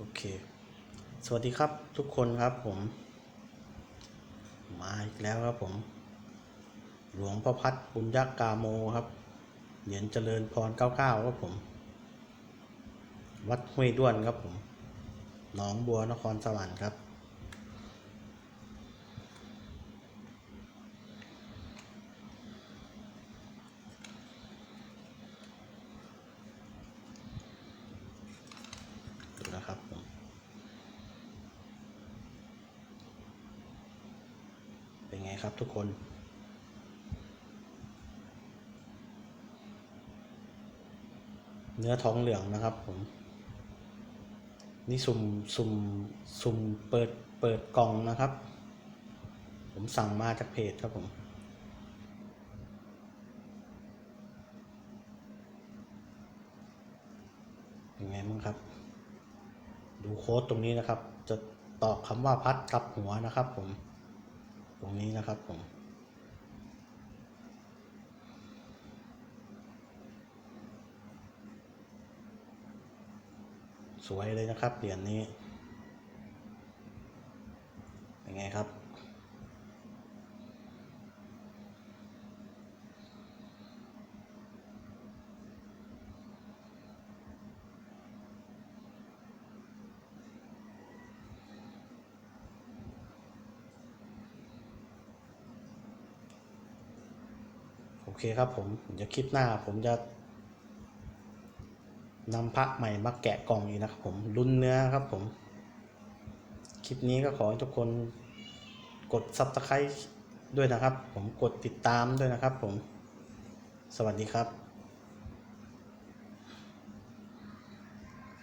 โอเค สวัสดีครับทุกคนครับผม มาอีกแล้วครับผม หลวงพ่อพัดบุญยักษ์กาโมครับ เหรียญเจริญพรเก้าเก้าครับผม วัดห้วยด้วนครับผม หนองบัวนครสวรรค์ครับ ดู นะครับผมเป็นไงครับทุกคน เนื้อท้องเหลืองนะครับผม นี่สุ่มสุ่มสุ่มเปิดเปิดกล่องนะครับ ผมสั่งมาจากเพจครับผมเป็นไงบ้างครับ ดูโค้ดตรงนี้นะครับ จะตอบคำว่าพัดกับหัวนะครับ ผม ตรงนี้นะครับผมสวยเลยนะครับเหรียญนี้ เป็นไงครับ โอเคครับผมเดี๋ยวคลิปหน้าผมจะนำพระใหม่มาแกะกล่องอีกนะครับผมรุ่นเนื้อครับผม คลิปนี้ก็ขอให้ทุกคนกด subscribe ด้วยนะครับ ผมกดติดตามด้วยนะครับผม สวัสดีครับ